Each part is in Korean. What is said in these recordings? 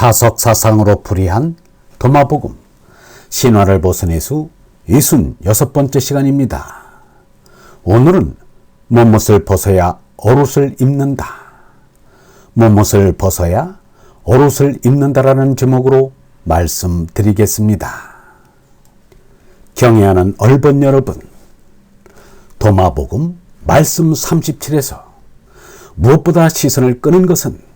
다석 사상으로 불이한 도마복음 신화를 벗어내수 66번째 시간입니다. 오늘은 몸옷을 벗어야 옷을 입는다. 몸옷을 벗어야 옷을 입는다라는 제목으로 말씀드리겠습니다. 경애하는 얼번 여러분, 도마복음 말씀 37에서 무엇보다 시선을 끄는 것은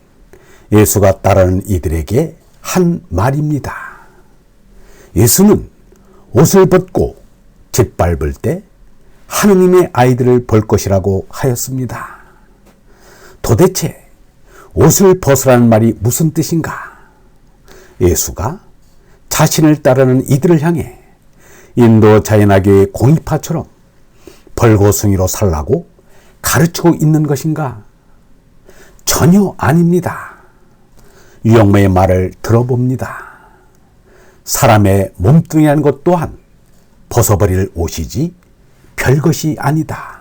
예수가 따르는 이들에게 한 말입니다. 예수는 옷을 벗고 짓밟을 때 하느님의 아이들을 볼 것이라고 하였습니다. 도대체 옷을 벗으라는 말이 무슨 뜻인가? 예수가 자신을 따르는 이들을 향해 인도 자연학교의 공익파처럼 벌거숭이로 살라고 가르치고 있는 것인가? 전혀 아닙니다. 유영모의 말을 들어봅니다. 사람의 몸뚱이라는 것 또한 벗어버릴 옷이지 별것이 아니다.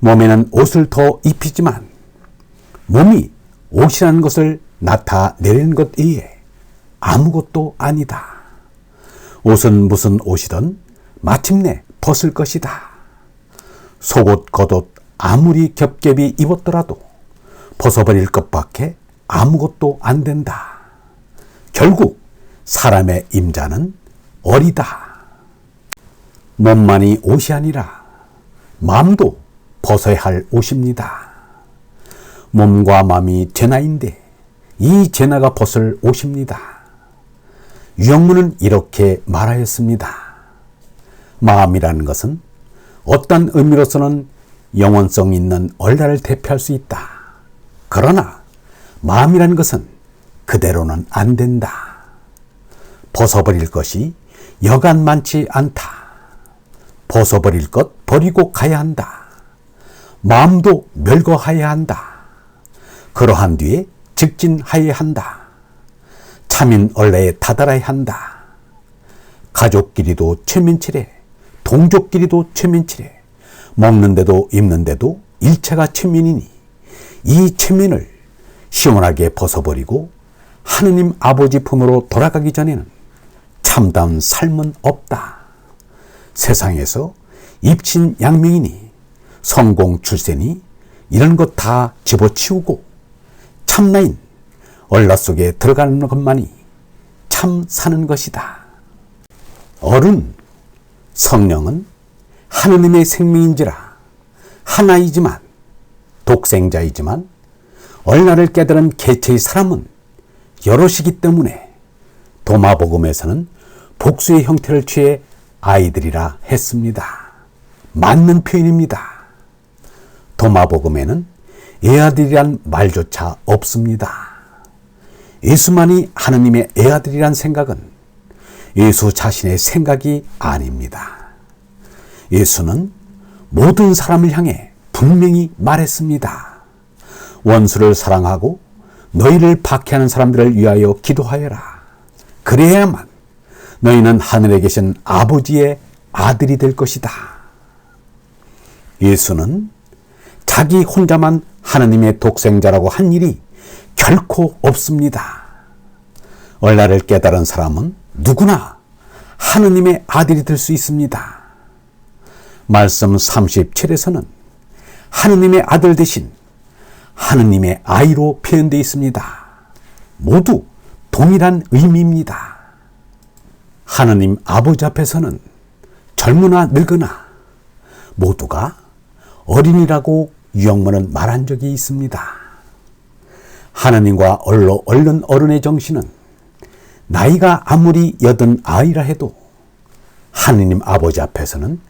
몸에는 옷을 더 입히지만 몸이 옷이라는 것을 나타내는 것 외에 아무것도 아니다. 옷은 무슨 옷이든 마침내 벗을 것이다. 속옷, 겉옷 아무리 겹겹이 입었더라도 벗어버릴 것밖에 아무것도 안 된다. 결국 사람의 임자는 어리다. 몸만이 옷이 아니라 마음도 벗어야 할 옷입니다. 몸과 마음이 제나인데 이 제나가 벗을 옷입니다. 유영문은 이렇게 말하였습니다. 마음이라는 것은 어떤 의미로서는 영원성 있는 얼라를 대표할 수 있다. 그러나 마음이라는 것은 그대로는 안 된다. 벗어버릴 것이 여간 많지 않다. 벗어버릴 것 버리고 가야 한다. 마음도 멸거하여야 한다. 그러한 뒤에 직진하여야 한다. 참인 원래에 다다라야 한다. 가족끼리도 최면치래. 동족끼리도 최면치래. 먹는데도 입는데도 일체가 최면이니 이 최면을 시원하게 벗어버리고 하느님 아버지 품으로 돌아가기 전에는 참다운 삶은 없다. 세상에서 입친 양명이니 성공 출세니 이런 것 다 집어치우고 참나인 얼라 속에 들어가는 것만이 참 사는 것이다. 어른, 성령은 하느님의 생명인지라 하나이지만 독생자이지만 얼나를 깨달은 개체의 사람은 여럿이기 때문에 도마복음에서는 복수의 형태를 취해 아이들이라 했습니다. 맞는 표현입니다. 도마복음에는 애아들이란 말조차 없습니다. 예수만이 하느님의 애아들이란 생각은 예수 자신의 생각이 아닙니다. 예수는 모든 사람을 향해 분명히 말했습니다. 원수를 사랑하고 너희를 박해하는 사람들을 위하여 기도하여라. 그래야만 너희는 하늘에 계신 아버지의 아들이 될 것이다. 예수는 자기 혼자만 하느님의 독생자라고 한 일이 결코 없습니다. 얼라를 깨달은 사람은 누구나 하느님의 아들이 될 수 있습니다. 말씀 37에서는 하느님의 아들 대신 하느님의 아이로 표현되어 있습니다. 모두 동일한 의미입니다. 하느님 아버지 앞에서는 젊으나 늙으나 모두가 어린이라고 유영문은 말한 적이 있습니다. 하느님과 얼로 얼른 어른의 정신은 나이가 아무리 여든 아이라 해도 하느님 아버지 앞에서는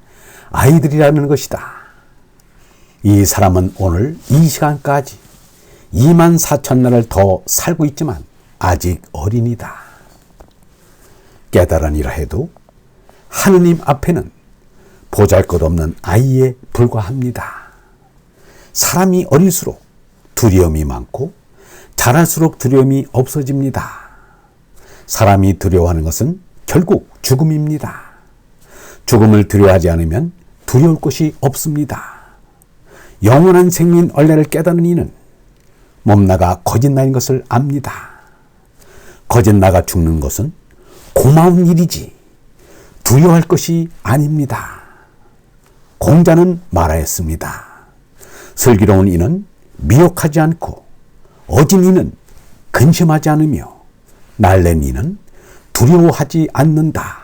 아이들이라는 것이다. 이 사람은 오늘 이 시간까지 2만 4천 날을 더 살고 있지만 아직 어린이다. 깨달으니라 해도 하느님 앞에는 보잘 것 없는 아이에 불과합니다. 사람이 어릴수록 두려움이 많고 자랄수록 두려움이 없어집니다. 사람이 두려워하는 것은 결국 죽음입니다. 죽음을 두려워하지 않으면 두려울 것이 없습니다. 영원한 생민 얼레를 깨닫는 이는 몸나가 거짓말인 것을 압니다. 거짓 나가 죽는 것은 고마운 일이지 두려워할 것이 아닙니다. 공자는 말하였습니다. 슬기로운 이는 미혹하지 않고 어진 이는 근심하지 않으며 날랜 이는 두려워하지 않는다.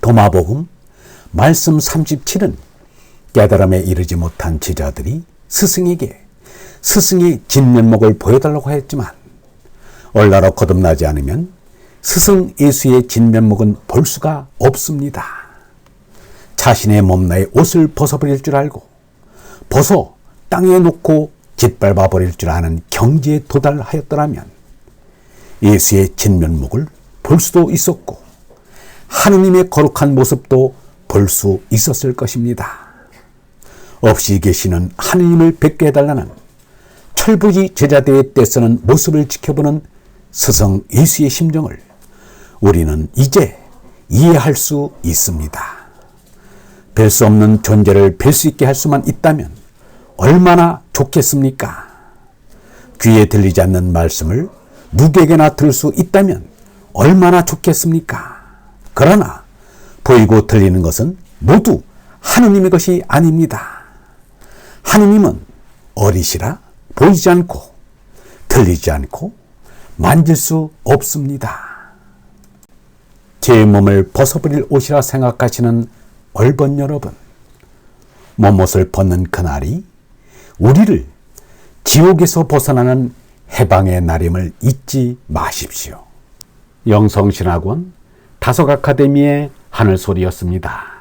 도마복음 말씀 37은 깨달음에 이르지 못한 제자들이 스승에게 스승의 진면목을 보여달라고 했지만 얼나로 거듭나지 않으면 스승 예수의 진면목은 볼 수가 없습니다. 자신의 몸나의 옷을 벗어버릴 줄 알고 벗어 땅에 놓고 짓밟아 버릴 줄 아는 경지에 도달하였더라면 예수의 진면목을 볼 수도 있었고 하느님의 거룩한 모습도 볼 수 있었을 것입니다. 없이 계시는 하느님을 뵙게 해달라는 철부지 제자들의 떼쓰는 모습을 지켜보는 스승 예수의 심정을 우리는 이제 이해할 수 있습니다. 뵐 수 없는 존재를 뵐 수 있게 할 수만 있다면 얼마나 좋겠습니까? 귀에 들리지 않는 말씀을 누구에게나 들을 수 있다면 얼마나 좋겠습니까? 그러나 보이고 들리는 것은 모두 하느님의 것이 아닙니다. 하느님은 어리시라 보이지 않고 들리지 않고 만질 수 없습니다. 제 몸을 벗어버릴 옷이라 생각하시는 얼번 여러분, 몸옷을 벗는 그날이 우리를 지옥에서 벗어나는 해방의 날임을 잊지 마십시오. 영성신학원 다속 아카데미의 하늘소리였습니다.